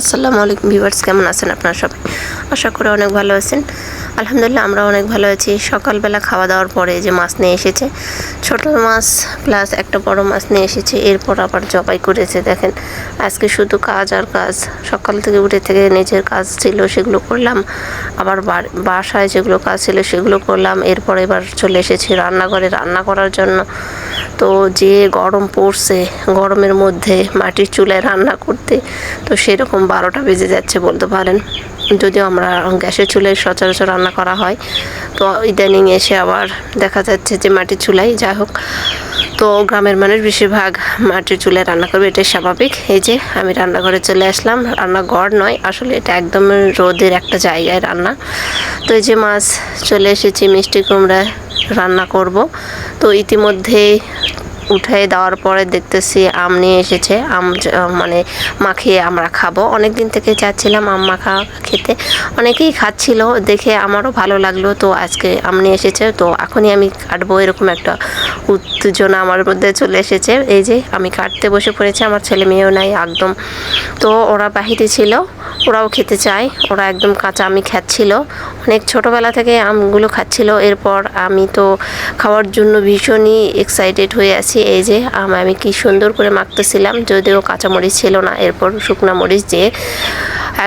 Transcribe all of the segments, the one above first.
আসসালামু আলাইকুম ভিউয়ার্স, কেমন আছেন আপনারা সবাই? আশা করি অনেক ভালো আছেন। আলহামদুলিল্লাহ আমরা অনেক ভালো আছি। সকালবেলা খাওয়া দাওয়ার পরে যে মাছ নিয়ে এসেছে, ছোট মাছ প্লাস একটা বড় মাছ নিয়ে এসেছে, এরপর আবার জবাই করেছে, দেখেন। আজকে শুধু কাজ আর কাজ। সকাল থেকে উঠে থেকে নিজের কাজ ছিল, সেগুলো করলাম। আবার বাসায় যেগুলো কাজ ছিল, সেগুলো করলাম। এরপর এবার চলে এসেছি রান্নাঘরে। রান্না করার জন্য তো যে গরম পড়ছে, গরমের মধ্যে মাটির চুলায় রান্না করতে, তো সেরকম বারোটা বেজে যাচ্ছে বলতে পারেন। যদিও আমরা গ্যাসের চুলায় সচরাচর রান্না করা হয়, তো ইদানিং এসে আবার দেখা যাচ্ছে যে মাটির চুলাই, যাই হোক। তো গ্রামের মানুষ বেশিরভাগ মাটির চুলায় রান্না করবে, এটাই স্বাভাবিক। এই যে আমি রান্নাঘরে চলে আসলাম, রান্নাঘর নয়, আসলে এটা একদম রোদের একটা জায়গায় রান্না। তো এই যে মাছ চলে এসেছি, মিষ্টি কুমড়া রান্না করব। তো ইতিমধ্যে উঠে দেওয়ার পরে দেখতেছি আম নিয়ে এসেছে। আম মানে মাখিয়ে আমরা খাব। অনেক দিন থেকে চাচ্ছিলাম আম মাখা খেতে। অনেকেই খাচ্ছিল, দেখে আমারও ভালো লাগল। তো আজকে আম নিয়ে এসেছে, তো এখনই আমি কাটবো এরকম একটা উত্তেজনা আমার মধ্যে চলে এসেছে। এই যে আমি কাটতে বসে পড়েছি, আমার ছেলে মেয়েও নাই একদম। তো ওরা বাহিরে ছিল ওরাও খেতে চায়। ওরা একদম কাঁচা আমি খাচ্ছিল। অনেক ছোটোবেলা থেকে আমগুলো খাচ্ছিল। এরপর আমি তো খাওয়ার জন্য ভীষণই এক্সাইটেড হয়ে আছি। এই যে, আম আমি কি সুন্দর করে মাখতেছিলাম। যদিও কাঁচামরিচ ছিল না। এরপর শুকনা মরিচ দিয়ে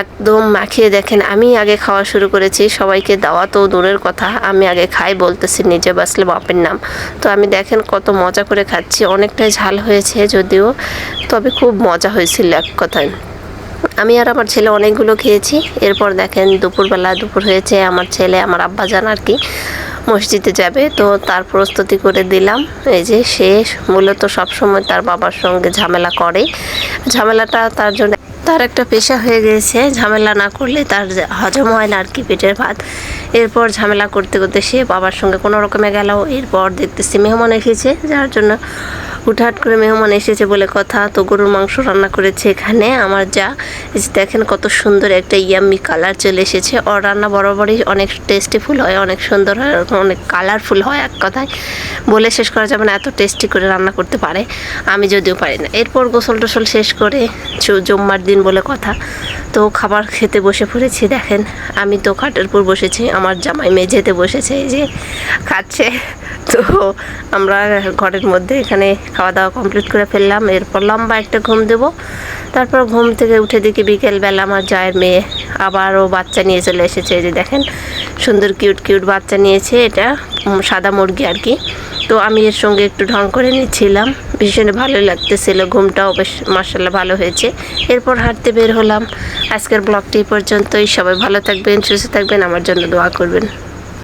একদম মাখিয়ে দেখেন, আমি আগে খাওয়া শুরু করেছি। সবাইকে দেওয়া তো দূরের কথা। আমি আগে খাই বলতেছি নিজে বাসলে বাপের নাম। তো আমি দেখেন কত মজা করে খাচ্ছি। অনেকটাই ঝাল হয়েছে যদিও, তবে খুব মজা হয়েছিল এক কথায়। আমি আর আমার ছেলে অনেকগুলো খেয়েছি। এরপর দেখেন দুপুরবেলা দুপুর হয়েছে, আমার ছেলে, আমার আব্বা জান আর কি মসজিদে যাবে। তো তার প্রস্তুতি করে দিলাম। এই যে সে মূলত সবসময় তার বাবার সঙ্গে ঝামেলা করে। ঝামেলাটা তার জন্য তার একটা পেশা হয়ে গেছে। ঝামেলা না করলে তার হজম হয় না আর কি, পেটের ভাত। এরপর ঝামেলা করতে করতে সে বাবার সঙ্গে কোনো রকমে গেল। এরপর দেখতেছি মেহমান এসেছে, যার জন্য হুটহাট করে মেহমান এসেছে বলে কথা। তো গরুর মাংস রান্না করেছে এখানে আমার যা। দেখেন কত সুন্দর একটা ইয়াম্মি কালার চলে এসেছে। ওর রান্না বরাবরই অনেক টেস্টিফুল হয়, অনেক সুন্দর হয় অনেক কালারফুল হয় এক কথায়। বলে শেষ করা যাবে না, এত টেস্টি করে রান্না করতে পারে। আমি যদিও পারি না। এরপর গোসল টোসল শেষ করে জুম্মার দিন বলে কথা। তো খাবার খেতে বসে পড়েছি, দেখেন। আমি তো খাটের উপর বসেছি, আমার জামাই মেঝেতে বসেছে, এই যে খাচ্ছে। তো আমরা ঘরের মধ্যে এখানে খাওয়া দাওয়া কমপ্লিট করে ফেললাম। এরপর লম্বা একটা ঘুম দেব। তারপর ঘুম থেকে উঠে দেখি বিকেলবেলা আমার জায়ের মেয়ে আবারও বাচ্চা নিয়ে চলে এসেছে। যে দেখেন, সুন্দর কিউট কিউট বাচ্চা নিয়েছে এটা সাদা মুরগি আর কি। তো আমি এর সঙ্গে একটু ঢং করে নিচ্ছিলাম। ভীষণ ভালো লাগতেছিল, ঘুমটাও বেশ মার্শাল্লাহ ভালো হয়েছে। এরপর হাঁটতে বের হলাম। আজকের ব্লগটি পর্যন্তই। সবাই ভালো থাকবেন, সুস্থ থাকবেন, আমার জন্য দোয়া করবেন।